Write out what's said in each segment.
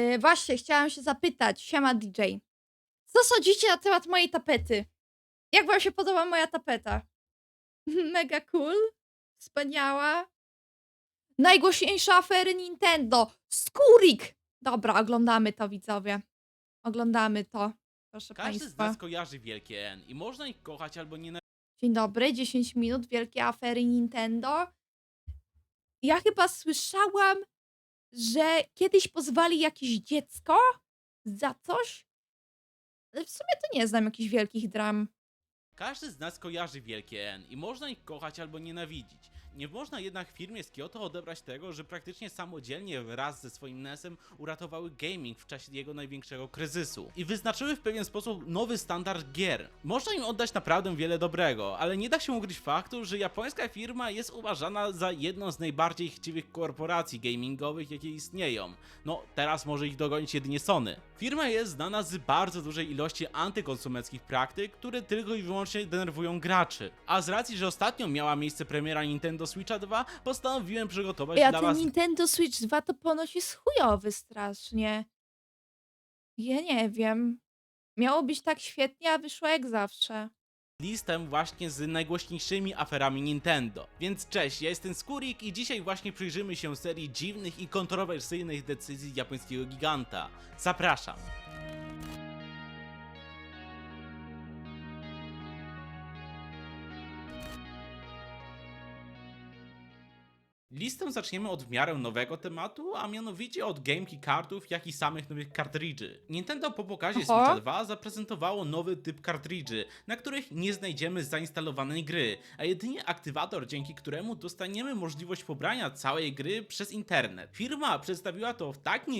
Yy, właśnie, chciałam się zapytać, siema DJ. Co sądzicie na temat mojej tapety? Jak wam się podoba moja tapeta? Mega cool, wspaniała. Najgłośniejsze afery Nintendo. Skurik! Dobra, oglądamy to, widzowie. Oglądamy to, proszę Każdy z państwa. nas kojarzy wielkie N i można ich kochać albo nie Dzień dobry, 10 minut, wielkie afery Nintendo. Ja chyba słyszałam, że kiedyś pozwali jakieś dziecko za coś. W sumie to nie znam jakichś wielkich dram. Każdy z nas kojarzy wielkie N i można ich kochać albo nienawidzić. Nie można jednak firmie z Kyoto odebrać tego, że praktycznie samodzielnie wraz ze swoim NES-em uratowały gaming w czasie jego największego kryzysu i wyznaczyły w pewien sposób nowy standard gier. Można im oddać naprawdę wiele dobrego, ale nie da się ukryć faktu, że japońska firma jest uważana za jedną z najbardziej chciwych korporacji gamingowych, jakie istnieją. No, teraz może ich dogonić jedynie Sony. Firma jest znana z bardzo dużej ilości antykonsumenckich praktyk, które tylko i wyłącznie denerwują graczy. A z racji, że ostatnio miała miejsce premiera Nintendo Switcha 2, postanowiłem przygotować Ej, a dla ten was Nintendo Switch 2 to ponoć jest chujowy strasznie. Ja nie wiem. Miało być tak świetnie, a wyszło jak zawsze. listę właśnie z najgłośniejszymi aferami Nintendo. Więc cześć, ja jestem Skurik i dzisiaj właśnie przyjrzymy się serii dziwnych i kontrowersyjnych decyzji japońskiego giganta. Zapraszam. Listę zaczniemy od w miarę nowego tematu, a mianowicie od gameki kartów, jak i samych nowych kartridży. Nintendo po pokazie Oho. Switcha 2 zaprezentowało nowy typ kartridży, na których nie znajdziemy zainstalowanej gry, a jedynie aktywator, dzięki któremu dostaniemy możliwość pobrania całej gry przez internet. Firma przedstawiła to w tak nie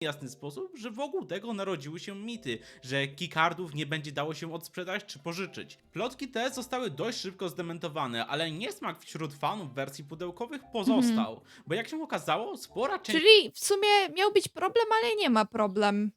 jasny sposób, że wokół tego narodziły się mity, że keycardów nie będzie dało się odsprzedać czy pożyczyć. Plotki te zostały dość szybko zdementowane, ale niesmak wśród fanów wersji pudełkowych pozostał, bo jak się okazało, spora część Czyli w sumie miał być problem, ale nie ma problem.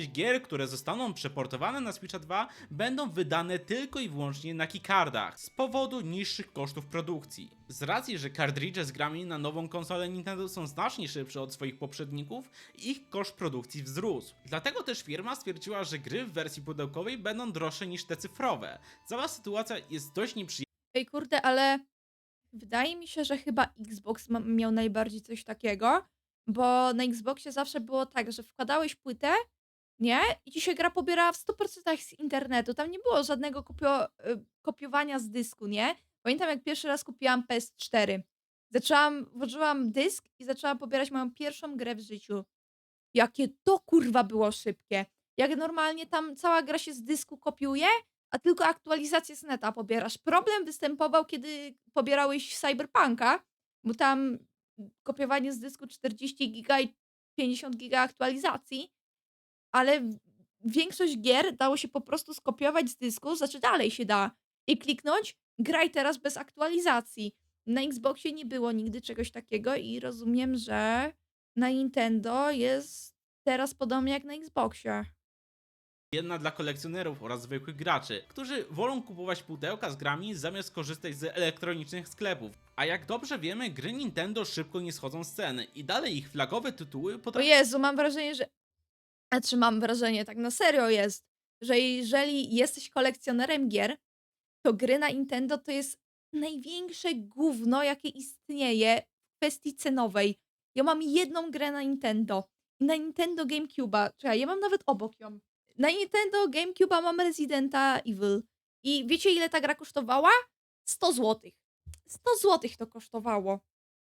Gier, które zostaną przeportowane na Switcha 2 będą wydane tylko i wyłącznie na keycardach z powodu niższych kosztów produkcji. Z racji, że kartridże z grami na nową konsolę Nintendo są znacznie szybsze od swoich poprzedników, ich koszt produkcji wzrósł. Dlatego też firma stwierdziła, że gry w wersji pudełkowej będą droższe niż te cyfrowe. Cała sytuacja jest dość nieprzyjemna. Ej, kurde, ale wydaje mi się, że chyba Xbox miał najbardziej coś takiego, bo na Xboxie zawsze było tak, że wkładałeś płytę, nie? I się gra pobierała w 100% z internetu. Tam nie było żadnego kopio, y, kopiowania z dysku, nie? Pamiętam, jak pierwszy raz kupiłam PS4. Zaczęłam, włożyłam dysk i zaczęłam pobierać moją pierwszą grę w życiu. Jakie to kurwa było szybkie. Jak normalnie tam cała gra się z dysku kopiuje, a tylko aktualizację z neta pobierasz. Problem występował, kiedy pobierałeś Cyberpunka, bo tam kopiowanie z dysku 40 giga i 50 giga aktualizacji, ale większość gier dało się po prostu skopiować z dysku, znaczy dalej się da i kliknąć graj teraz bez aktualizacji. Na Xboxie nie było nigdy czegoś takiego i rozumiem, że na Nintendo jest teraz podobnie jak na Xboxie. Jedna dla kolekcjonerów oraz zwykłych graczy, którzy wolą kupować pudełka z grami zamiast korzystać z elektronicznych sklepów. A jak dobrze wiemy, gry Nintendo szybko nie schodzą z ceny i dalej ich flagowe tytuły O potrafią Jezu, mam wrażenie, że. Znaczy, mam wrażenie, tak na serio jest, że jeżeli jesteś kolekcjonerem gier, to gry na Nintendo to jest największe gówno, jakie istnieje w kwestii cenowej. Ja mam jedną grę na Nintendo. Na Nintendo GameCube'a. Czekaj, ja mam nawet obok ją. Na Nintendo GameCube'a mam Residenta Evil. I wiecie, ile ta gra kosztowała? 100 zł. 100 zł to kosztowało.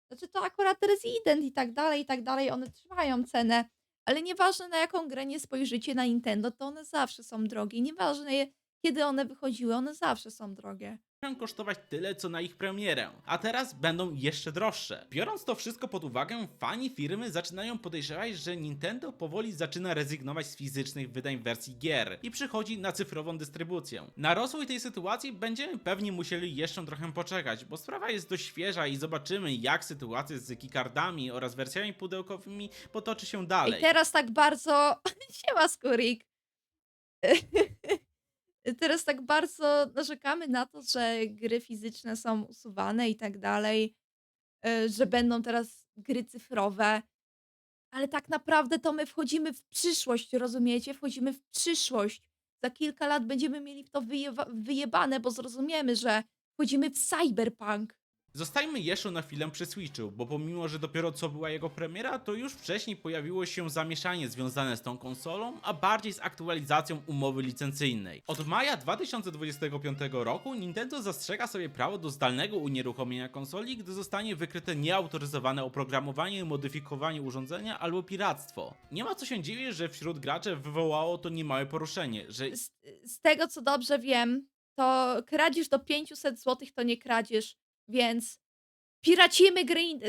Znaczy to akurat Resident i tak dalej, i tak dalej, one trzymają cenę, ale nieważne na jaką grę nie spojrzycie na Nintendo, to one zawsze są drogie. Nieważne kiedy one wychodziły, one zawsze są drogie. Kosztować tyle co na ich premierę, a teraz będą jeszcze droższe. Biorąc to wszystko pod uwagę, fani firmy zaczynają podejrzewać, że Nintendo powoli zaczyna rezygnować z fizycznych wydań wersji gier i przychodzi na cyfrową dystrybucję. Na rozwój tej sytuacji będziemy pewnie musieli jeszcze trochę poczekać, bo sprawa jest dość świeża i zobaczymy jak sytuacja z keycardami oraz wersjami pudełkowymi potoczy się dalej. I teraz tak bardzo... Siema, Skurik! teraz tak bardzo narzekamy na to, że gry fizyczne są usuwane i tak dalej, e, że będą teraz gry cyfrowe. ale tak naprawdę to my wchodzimy w przyszłość, rozumiecie? Wchodzimy w przyszłość. Za kilka lat będziemy mieli w to wyjebane, bo zrozumiemy, że wchodzimy w cyberpunk. Zostańmy jeszcze na chwilę przy Switchu, bo pomimo, że dopiero co była jego premiera, to już wcześniej pojawiło się zamieszanie związane z tą konsolą, a bardziej z aktualizacją umowy licencyjnej. Od maja 2025 roku Nintendo zastrzega sobie prawo do zdalnego unieruchomienia konsoli, gdy zostanie wykryte nieautoryzowane oprogramowanie, modyfikowanie urządzenia albo piractwo. Nie ma co się dziwić, że wśród graczy wywołało to niemałe poruszenie, że Z, z tego, co dobrze wiem, to kradzież do 500 zł to nie kradzież, więc piracimy gry. in-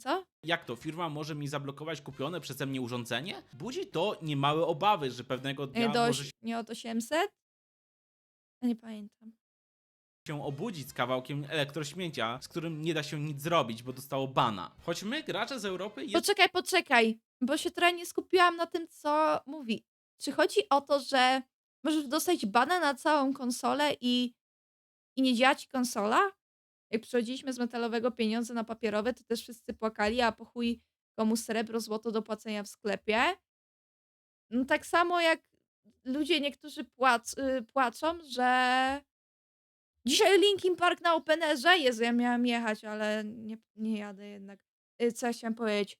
Co? Jak to firma może mi zablokować kupione przeze mnie urządzenie? Budzi to niemałe obawy, że pewnego dnia Nie, do, może nie od 800? Ja nie pamiętam. się obudzić z kawałkiem elektrośmiecia, z którym nie da się nic zrobić, bo dostało bana. Choć my, gracze z Europy, jest... Poczekaj, poczekaj, bo się trochę nie skupiłam na tym, co mówi. Czy chodzi o to, że możesz dostać bana na całą konsolę i, i nie działa ci konsola? Jak przechodziliśmy z metalowego pieniądze na papierowe, to też wszyscy płakali, a po chuj komu srebro, złoto do płacenia w sklepie. No tak samo jak ludzie niektórzy płac, y, płaczą, że dzisiaj Linkin Park na Openerze, Jezu, ja miałam jechać, ale nie, nie jadę jednak. Y, Co ja chciałam powiedzieć?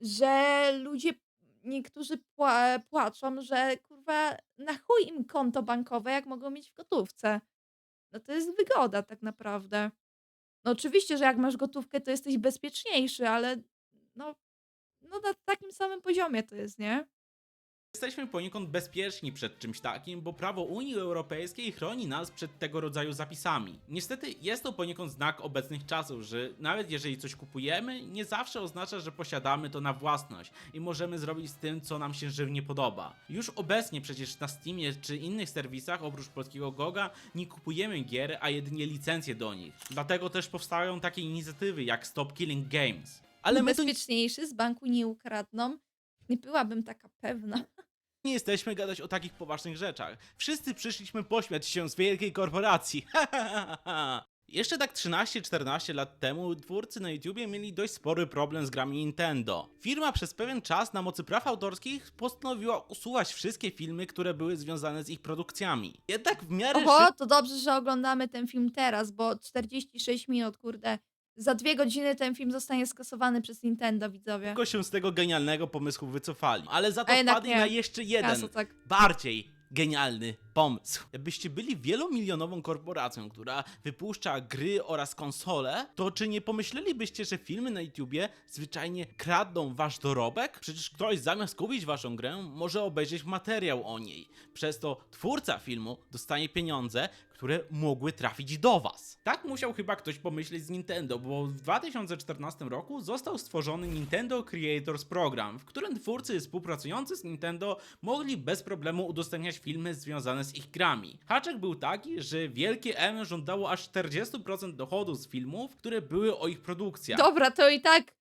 Że ludzie, niektórzy pła płaczą, że kurwa na chuj im konto bankowe, jak mogą mieć w gotówce. No to jest wygoda tak naprawdę. No oczywiście, że jak masz gotówkę, to jesteś bezpieczniejszy, ale no, no na takim samym poziomie to jest, nie? Jesteśmy poniekąd bezpieczni przed czymś takim, bo prawo Unii Europejskiej chroni nas przed tego rodzaju zapisami. Niestety jest to poniekąd znak obecnych czasów, że nawet jeżeli coś kupujemy, nie zawsze oznacza, że posiadamy to na własność i możemy zrobić z tym, co nam się żywnie podoba. Już obecnie przecież na Steamie czy innych serwisach oprócz polskiego GOGA nie kupujemy gier, a jedynie licencje do nich. Dlatego też powstają takie inicjatywy jak Stop Killing Games. Ale my tu Bezpieczniejszy, z banku nie ukradną. Nie byłabym taka pewna. Nie jesteśmy gadać o takich poważnych rzeczach. Wszyscy przyszliśmy pośmiać się z wielkiej korporacji. Jeszcze tak 13-14 lat temu twórcy na YouTubie mieli dość spory problem z grami Nintendo. Firma przez pewien czas na mocy praw autorskich postanowiła usuwać wszystkie filmy, które były związane z ich produkcjami. Jednak w miarę Oho, to dobrze, że oglądamy ten film teraz, bo 46 minut, kurde. Za dwie godziny ten film zostanie skasowany przez Nintendo, widzowie. szybko się z tego genialnego pomysłu wycofali. Ale za to A jednak wpadli nie. na jeszcze jeden, Kasa, tak. bardziej genialny pomysł. Jakbyście byli wielomilionową korporacją, która wypuszcza gry oraz konsole, to czy nie pomyślelibyście, że filmy na YouTubie zwyczajnie kradną wasz dorobek? Przecież ktoś zamiast kupić waszą grę, może obejrzeć materiał o niej. Przez to twórca filmu dostanie pieniądze, które mogły trafić do was. Tak musiał chyba ktoś pomyśleć z Nintendo, bo w 2014 roku został stworzony Nintendo Creators Program, w którym twórcy współpracujący z Nintendo mogli bez problemu udostępniać filmy związane z ich grami. Haczek był taki, że wielkie M żądało aż 40% dochodów z filmów, które były o ich produkcjach. Dobra, to i tak.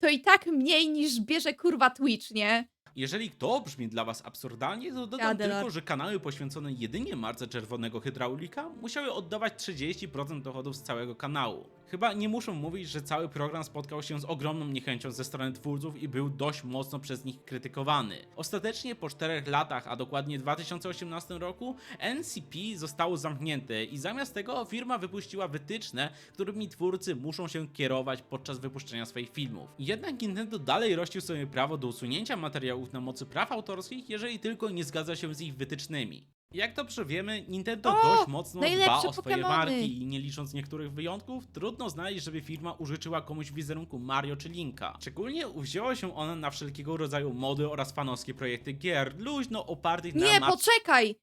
To i tak mniej niż bierze kurwa Twitch, nie? Jeżeli to brzmi dla was absurdalnie, to dodam tylko, że kanały poświęcone jedynie marce czerwonego hydraulika musiały oddawać 30% dochodów z całego kanału. Chyba nie muszę mówić, że cały program spotkał się z ogromną niechęcią ze strony twórców i był dość mocno przez nich krytykowany. Ostatecznie po 4 latach, a dokładnie 2018 roku, NCP zostało zamknięte i zamiast tego firma wypuściła wytyczne, którymi twórcy muszą się kierować podczas wypuszczenia swoich filmów. Jednak Nintendo dalej rościł sobie prawo do usunięcia materiałów na mocy praw autorskich, jeżeli tylko nie zgadza się z ich wytycznymi. Jak dobrze wiemy, Nintendo O, dość mocno dba najlepsze o swoje Pokemony. marki i nie licząc niektórych wyjątków, trudno znaleźć, żeby firma użyczyła komuś wizerunku Mario czy Linka. Szczególnie uwzięła się ona na wszelkiego rodzaju mody oraz fanowskie projekty gier, luźno opartych na Nie, poczekaj!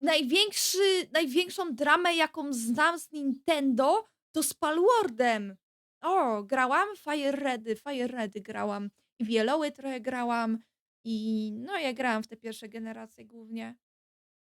Największy, największą dramę, jaką znam z Nintendo, to z Palwardem. O, grałam Fire Redy, Fire Redy grałam. I w Yellowy trochę grałam. I no, ja grałam w te pierwsze generacje głównie.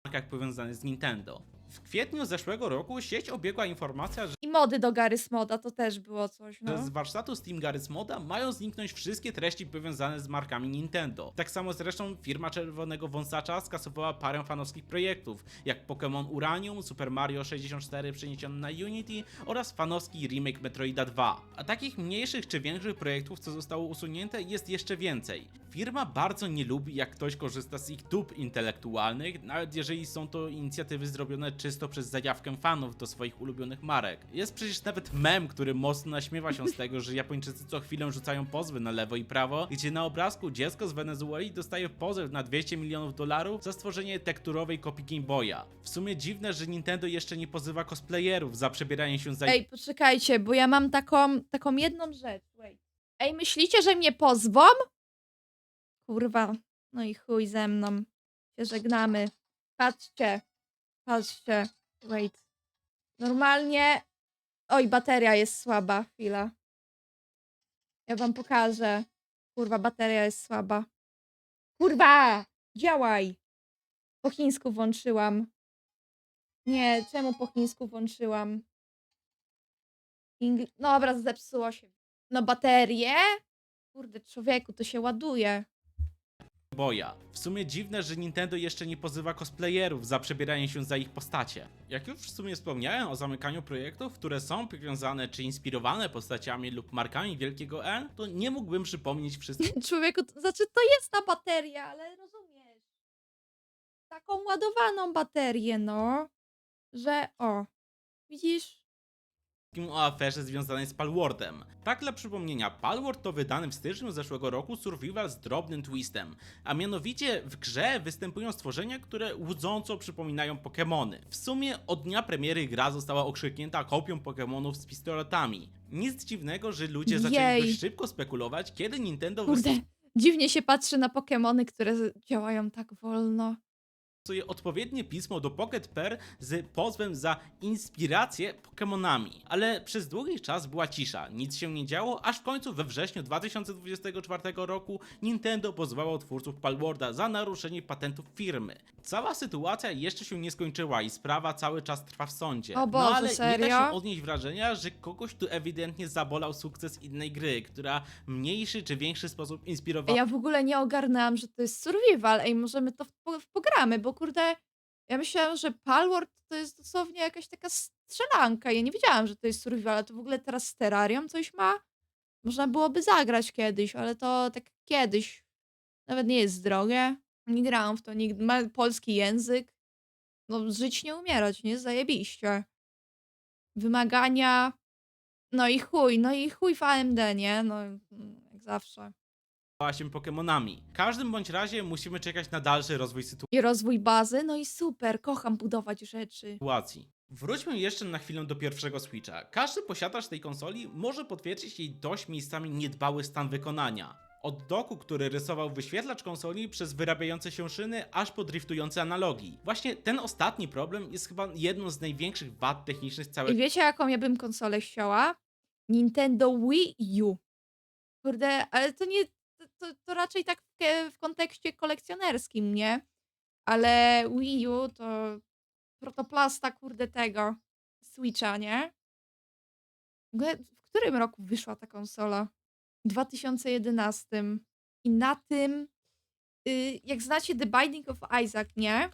Markach powiązanych z Nintendo. W kwietniu zeszłego roku sieć obiegła informacja, że I mody do Garry's Moda to też było coś, no. z warsztatu Steam Garry's Moda mają zniknąć wszystkie treści powiązane z markami Nintendo. Tak samo zresztą firma Czerwonego Wąsacza skasowała parę fanowskich projektów, jak Pokémon Uranium, Super Mario 64 przeniesiony na Unity oraz fanowski remake Metroida 2. A takich mniejszych czy większych projektów, co zostało usunięte, jest jeszcze więcej. Firma bardzo nie lubi, jak ktoś korzysta z ich dóbr intelektualnych, nawet jeżeli są to inicjatywy zrobione czysto przez zajawkę fanów do swoich ulubionych marek. Jest przecież nawet mem, który mocno naśmiewa się z tego, że Japończycy co chwilę rzucają pozwy na lewo i prawo, gdzie na obrazku dziecko z Wenezueli dostaje pozew na 200 milionów dolarów za stworzenie tekturowej kopii Game Boya. W sumie dziwne, że Nintendo jeszcze nie pozywa cosplayerów za przebieranie się za Ej, poczekajcie, bo ja mam taką, taką jedną rzecz. Ej, myślicie, że mnie pozwą? Kurwa, no i chuj ze mną. Się żegnamy. Patrzcie, patrzcie. Wait. Normalnie... Oj, bateria jest słaba. Chwila. Ja wam pokażę. Kurwa, bateria jest słaba. Kurwa! Działaj! Po chińsku włączyłam. Nie, czemu po chińsku włączyłam? Ingl... Dobra, zepsuło się. No baterię? Kurde, człowieku, to się ładuje. Boya. W sumie dziwne, że Nintendo jeszcze nie pozywa cosplayerów za przebieranie się za ich postacie. Jak już w sumie wspomniałem o zamykaniu projektów, które są powiązane czy inspirowane postaciami lub markami Wielkiego N, to nie mógłbym przypomnieć wszystkich Człowieku, to znaczy to jest ta bateria, ale rozumiesz. Taką ładowaną baterię, no. Że o. Widzisz? O aferze związanej z Palwardem. Tak dla przypomnienia, Palward to wydany w styczniu zeszłego roku survival z drobnym twistem, a mianowicie w grze występują stworzenia, które łudząco przypominają Pokémony. W sumie od dnia premiery gra została okrzyknięta kopią Pokémonów z pistoletami. Nic dziwnego, że ludzie zaczęli Jej. dość szybko spekulować, kiedy Nintendo Kurde, dziwnie się patrzy na Pokemony, które z- działają tak wolno. Wystosuje odpowiednie pismo do Pocket Pair z pozwem za inspirację Pokémonami. Ale przez długi czas była cisza, nic się nie działo, aż w końcu we wrześniu 2024 roku Nintendo pozwało twórców Palwarda za naruszenie patentów firmy. Cała sytuacja jeszcze się nie skończyła i sprawa cały czas trwa w sądzie. O no Boże, ale nie da serio? się odnieść wrażenia, że kogoś tu ewidentnie zabolał sukces innej gry, która mniejszy czy większy sposób inspirowała Ja w ogóle nie ogarnęłam, że to jest survival. Ej, możemy to w, w pogramy, bo kurde, ja myślałam, że Palworld to jest dosłownie jakaś taka strzelanka. Ja nie wiedziałam, że to jest survival, a to w ogóle teraz z Terrarium coś ma? Można byłoby zagrać kiedyś, ale to tak kiedyś. Nawet nie jest drogie. Nie grałam w to nigdy. Ma polski język. No, żyć nie umierać, nie? Zajebiście. Wymagania. No i chuj, no i chuj w AMD, nie? No, mm, jak zawsze. się Pokémonami. W każdym bądź razie musimy czekać na dalszy rozwój sytuacji. I rozwój bazy, no i super, kocham budować rzeczy. sytuacji. Wróćmy jeszcze na chwilę do pierwszego Switcha. Każdy posiadacz tej konsoli może potwierdzić jej dość miejscami niedbały stan wykonania. Od doku, który rysował wyświetlacz konsoli, przez wyrabiające się szyny, aż po driftujące analogi. Właśnie ten ostatni problem jest chyba jedną z największych wad technicznych I całego wiecie, jaką ja bym konsolę chciała? Nintendo Wii U. Kurde, ale to nie, to, to, raczej tak w, w kontekście kolekcjonerskim, nie? Ale Wii U to protoplasta, kurde, tego Switcha, nie? W którym roku wyszła ta konsola? W 2011. I na tym, y, jak znacie The Binding of Isaac, nie?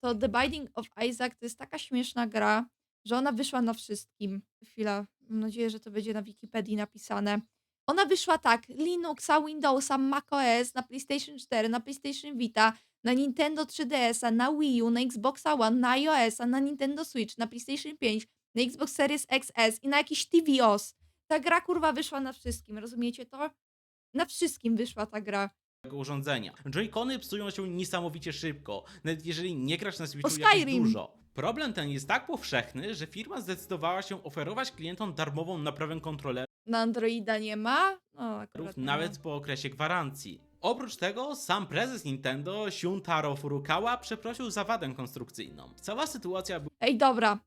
To The Binding of Isaac to jest taka śmieszna gra, że ona wyszła na wszystkim. Chwila, mam nadzieję, że to będzie na Wikipedii napisane. Ona wyszła tak, Linuxa, Windowsa, macOS, na PlayStation 4, na PlayStation Vita, na Nintendo 3DS-a, na Wii U, na Xboxa One, na iOS-a, na Nintendo Switch, na PlayStation 5, na Xbox Series XS i na jakiś TVOS. Ta gra kurwa wyszła na wszystkim, rozumiecie to? Na wszystkim wyszła ta gra. urządzenia. Joy-Cony psują się niesamowicie szybko, nawet jeżeli nie grasz na Switchu O, jakoś Skyrim. dużo. Problem ten jest tak powszechny, że firma zdecydowała się oferować klientom darmową naprawę kontrolerów Na Androida nie ma? No, akurat nie nawet po okresie gwarancji. Oprócz tego, sam prezes Nintendo, Shuntaro Furukawa, przeprosił za wadę konstrukcyjną. Cała sytuacja Ej, dobra.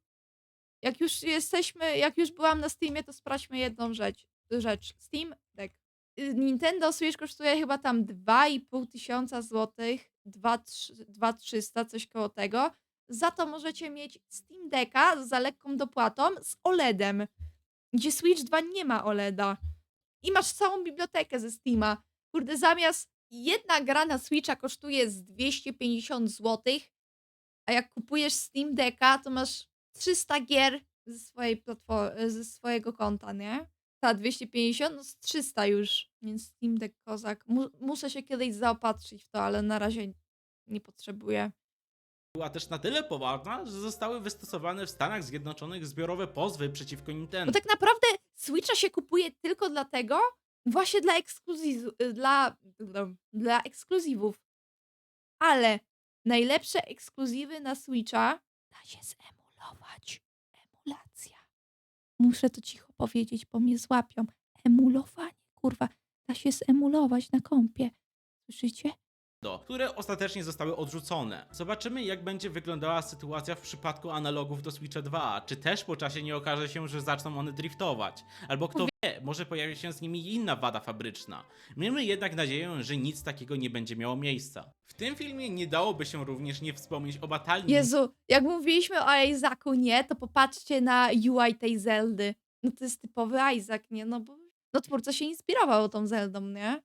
Jak już jesteśmy, jak już byłam na Steamie, to sprawdźmy jedną rzecz. rzecz. Steam Deck. Y, Nintendo Switch kosztuje chyba tam 2,5 tysiąca złotych, 2,300, coś koło tego. za to możecie mieć Steam Decka za lekką dopłatą z OLEDem, gdzie Switch 2 nie ma OLEDa. I masz całą bibliotekę ze Steama. Kurde, zamiast jedna gra na Switcha kosztuje z 250 zł, a jak kupujesz Steam Decka, to masz 300 gier ze swojej platformy, ze swojego konta, nie? Ta 250, no z 300 już, więc Steam Deck kozak. Mu muszę się kiedyś zaopatrzyć w to, ale na razie nie potrzebuję. była też na tyle poważna, że zostały wystosowane w Stanach Zjednoczonych zbiorowe pozwy przeciwko Bo Nintendo. tak naprawdę Switcha się kupuje tylko dlatego, właśnie dla ekskluzizu, y, dla, dla ekskluzywów. Ale najlepsze ekskluzywy na Switcha da się zemulować. Emulacja. Muszę to cicho powiedzieć, bo mnie złapią. Emulowanie, kurwa. Da się zemulować na kompie. Słyszycie? Które ostatecznie zostały odrzucone. Zobaczymy, jak będzie wyglądała sytuacja w przypadku analogów do Switcha 2. Czy też po czasie nie okaże się, że zaczną one driftować? Albo kto wie, może pojawi się z nimi inna wada fabryczna. Miejmy jednak nadzieję, że nic takiego nie będzie miało miejsca. W tym filmie nie dałoby się również nie wspomnieć o batalii Jezu, jak mówiliśmy o Isaacu, nie, to popatrzcie na UI tej Zeldy. No to jest typowy Isaac, nie? No bo no twórca się inspirował tą Zeldą, nie?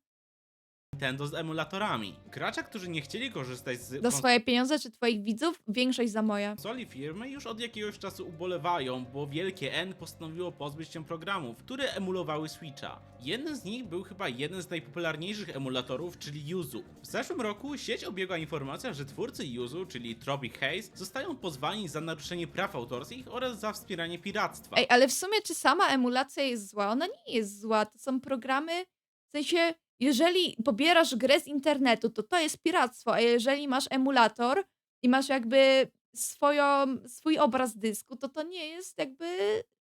Nintendo z emulatorami. Gracze, którzy nie chcieli korzystać z Za swoje pieniądze czy twoich widzów? Większość za moje. Konsoli firmy już od jakiegoś czasu ubolewają, bo wielkie N postanowiło pozbyć się programów, które emulowały Switcha. Jeden z nich był chyba jeden z najpopularniejszych emulatorów, czyli Yuzu. W zeszłym roku sieć obiegła informacja, że twórcy Yuzu, czyli Tropic Haze, zostają pozwani za naruszenie praw autorskich oraz za wspieranie piractwa. Ej, ale w sumie czy sama emulacja jest zła? Ona nie jest zła. To są programy, w sensie, jeżeli pobierasz grę z internetu, to to jest piractwo, a jeżeli masz emulator i masz jakby swoją, swój obraz dysku, to to nie jest jakby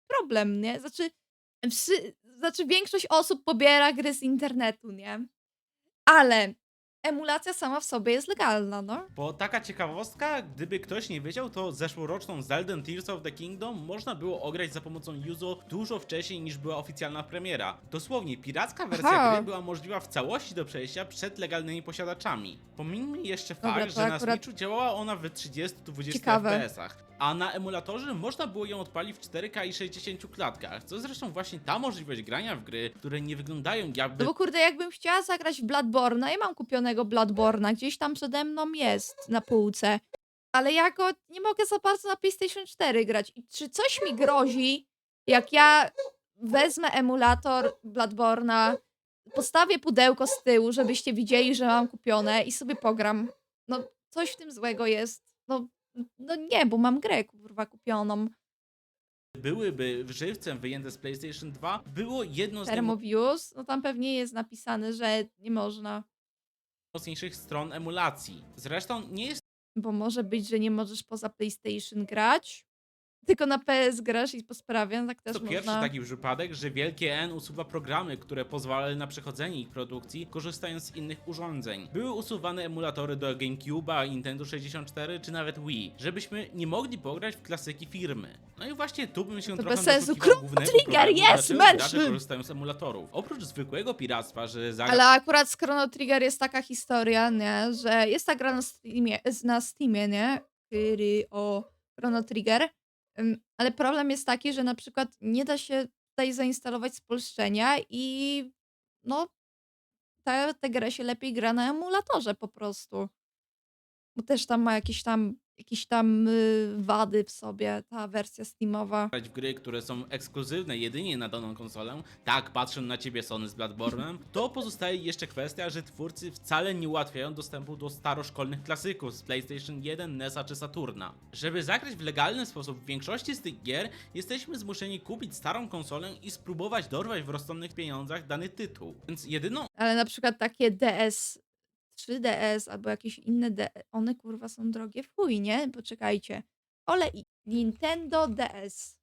problem, nie? Znaczy, wszy, znaczy większość osób pobiera gry z internetu, nie? Ale emulacja sama w sobie jest legalna, no. Bo taka ciekawostka, gdyby ktoś nie wiedział, to zeszłoroczną Zelda Tears of the Kingdom można było ograć za pomocą Yuzo dużo wcześniej niż była oficjalna premiera. Dosłownie, piracka wersja Aha. gry była możliwa w całości do przejścia przed legalnymi posiadaczami. Pomijmy jeszcze Dobra, fakt, to że na akurat- Switchu działała ona w 30-20 Ciekawe. FPS-ach. A na emulatorze można było ją odpalić w 4K i 60 klatkach, co zresztą właśnie ta możliwość grania w gry, które nie wyglądają jakby No bo kurde, jakbym chciała zagrać w Bloodborne'a, ja mam kupionego Bloodborne'a, gdzieś tam przede mną jest na półce, ale ja go nie mogę za bardzo na PlayStation 4 grać. I czy coś mi grozi, jak ja wezmę emulator Bloodborne'a, postawię pudełko z tyłu, żebyście widzieli, że mam kupione i sobie pogram. No, coś w tym złego jest. No, no nie, bo mam grę, kurwa, kupioną. byłyby żywcem wyjęte z PlayStation 2, było jedno z use, no tam pewnie jest napisane, że nie można. najmocniejszych stron emulacji. Zresztą nie jest Bo może być, że nie możesz poza PlayStation grać, tylko na PS grasz i po sprawie, tak też to pierwszy można. taki przypadek, że wielkie N usuwa programy, które pozwalały na przechodzenie ich produkcji, korzystając z innych urządzeń. Były usuwane emulatory do GameCube'a, Nintendo 64 czy nawet Wii, żebyśmy nie mogli pograć w klasyki firmy. No i właśnie tu bym się To trochę bez sensu. doszukiwał Chrono głównego Trigger, problemu, dlaczego gracze korzystają z emulatorów. Oprócz zwykłego piractwa, że za Ale akurat z Chrono Trigger jest taka historia, nie, że jest ta gra na Steamie, na Steamie nie? Który o Chrono Trigger. Ale problem jest taki, że na przykład nie da się tutaj zainstalować spolszczenia i no ta, tę się lepiej gra na emulatorze po prostu. Bo też tam ma jakieś tam, jakieś tam y, wady w sobie ta wersja Steamowa. grać w gry, które są ekskluzywne jedynie na daną konsolę, tak patrzę na ciebie Sony z Bloodborne'em, to pozostaje jeszcze kwestia, że twórcy wcale nie ułatwiają dostępu do staroszkolnych klasyków z PlayStation 1, NESa czy Saturna. Żeby zagrać w legalny sposób w większości z tych gier, jesteśmy zmuszeni kupić starą konsolę i spróbować dorwać w rozsądnych pieniądzach dany tytuł. Więc jedyną Ale na przykład takie DS, 3DS albo jakieś inne DS, one kurwa są drogie w nie? Poczekajcie. Ole i Nintendo DS.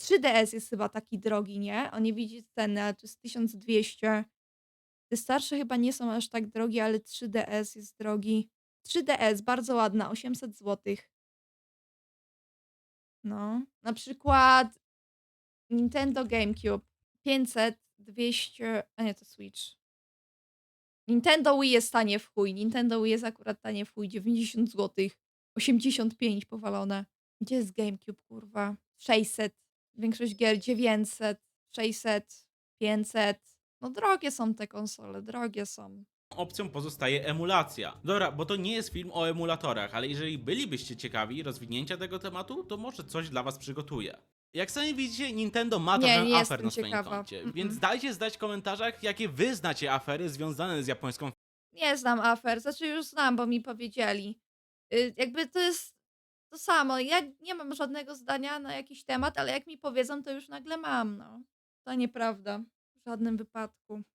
3DS jest chyba taki drogi, nie? O nie widzi ceny, ale to jest 1200. Te starsze chyba nie są aż tak drogie, ale 3DS jest drogi. 3DS, bardzo ładna, 800 zł. No, na przykład Nintendo GameCube 500, 200, a nie to Switch. Nintendo Wii jest tanie w chuj. Nintendo Wii jest akurat tanie w chuj, 90 zł. 85 powalone. Gdzie jest GameCube, kurwa? 600. Większość gier 900, 600, 500. No drogie są te konsole, drogie są. opcją pozostaje emulacja. Dobra, bo to nie jest film o emulatorach, ale jeżeli bylibyście ciekawi rozwinięcia tego tematu, to może coś dla was przygotuję. Jak sami widzicie, Nintendo ma Nie, trochę nie afer jestem na swoim ciekawa. koncie, Mm-mm. więc dajcie znać w komentarzach, jakie wy znacie afery związane z japońską Nie znam afer, znaczy już znam, bo mi powiedzieli. Y, jakby to jest to samo. Ja nie mam żadnego zdania na jakiś temat, ale jak mi powiedzą, to już nagle mam, no. To nieprawda. W żadnym wypadku.